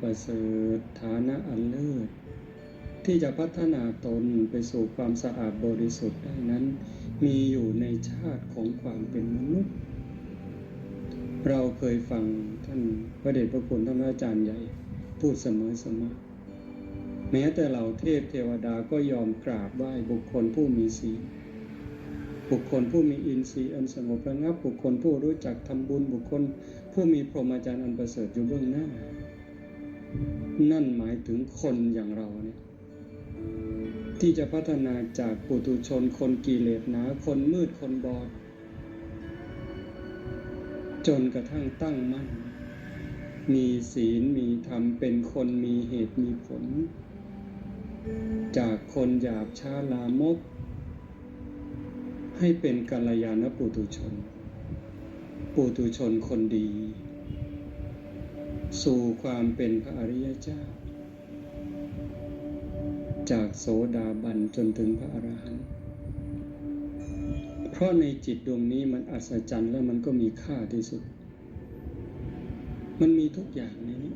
ประเสริฐฐานะอันเลิศที่จะพัฒนาตนไปสู่ความสะอาดบริสุทธิ์ได้นั้น มีอยู่ในชาติของความเป็นมนุษย์ เราเคยฟังท่านพระเดชพระคุณท่านอาจารย์ใหญ่พูดเสมอเสมอแม้แต่เหล่าเทพเทวดาก็ยอมกราบไหว้บุคคลผู้มีศีลบุคคลผู้มีอินทรีย์อันสงบระงับบุคคลผู้รู้จักทำบุญบุคคลผู้มีพรหมจรรย์อันประเสริฐอยู่เบื้องหน้า นั่นหมายถึงคนอย่างเราเนี่ยที่จะพัฒนาจากปุถุชนคนกิเลสหนาคนมืดคนบอด จนกระทั่งตั้งมั่น มีศีลมีธรรมเป็นคนมีเหตุมีผล จากคนหยาบช้าลามก ให้เป็นกัลยาณปุถุชน ปุถุชนคนดี สู่ความเป็นพระอริยเจ้า จากโสดาบันจนถึงพระอรหันต์เพราะในจิตดวงนี้มันอัศจรรย์และมันก็มีค่าที่สุด มันมีทุกอย่างในนี้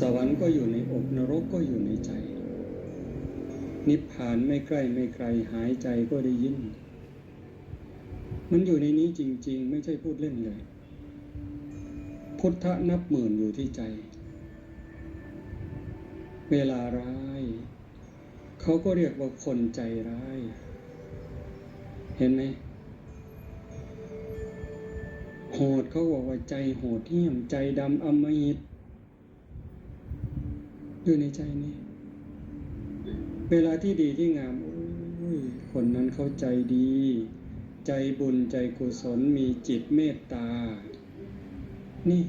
สวรรค์ก็อยู่ในอกนรกก็อยู่ในใจ นิพพานไม่ใกล้ไม่ไกลหายใจก็ได้ยิน มันอยู่ในนี้จริง ๆ ไม่ใช่พูดเล่นเลย พุทธนับหมื่นอยู่ที่ใจ เวลาร้าย เขาก็เรียกว่าคนใจร้าย เห็นไหมโหดเขาบอกว่าใจโหดเหี้ยมใจดำอมหิตอยู่ในใจนี้เวลาที่ดีที่งามโอ้ยคนนั้นเขาใจดี ใจบุญใจกุศลมีจิตเมตตา นี่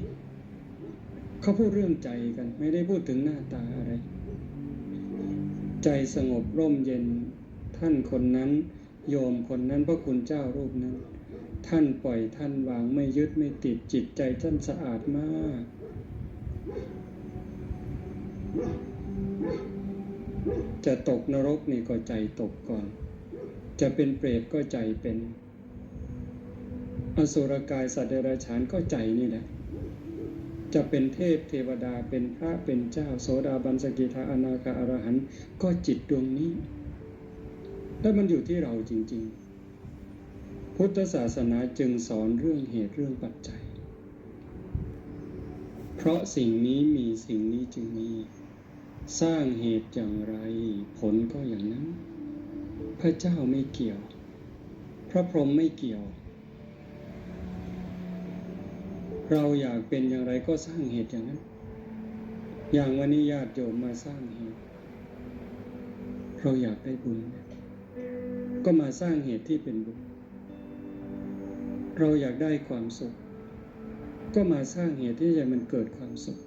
เขาพูดเรื่องใจกัน ไม่ได้พูดถึงหน้าตาอะไร ใจสงบร่มเย็น ท่านคนนั้น โยมคนนั้นพระคุณเจ้ารูปนั้น ท่านปล่อยท่านวางไม่ยึดไม่ติดจิตใจท่านสะอาดมาก จะตกนรกนี่ก็ใจตกก่อน จะเป็นเปรตก็ใจเป็น อสุรกายสัตว์เดรัจฉานก็ใจนี่แหละจะเป็นเทพเทวดาเป็นพระเป็นเจ้า โสดาบันสกิทาอนาคาอรหันต์ก็จิตดวงนี้แล้วมันอยู่ที่เราจริง ๆ พุทธศาสนาจึงสอนเรื่องเหตุเรื่องปัจจัย เพราะสิ่งนี้มีสิ่งนี้จึงมี สร้างเหตุอย่างไร ผลก็อย่างนั้น พระเจ้าไม่เกี่ยว พระพรหมไม่เกี่ยว เราอยากเป็นอย่างไรก็สร้างเหตุอย่างนั้น อย่างวันนี้ญาติโยมมาสร้างเหตุ เราอยากได้บุญ ก็มาสร้างเหตุที่เป็นบุญ เราอยากได้ความสุข ก็มาสร้างเหตุที่จะมันเกิดความสุข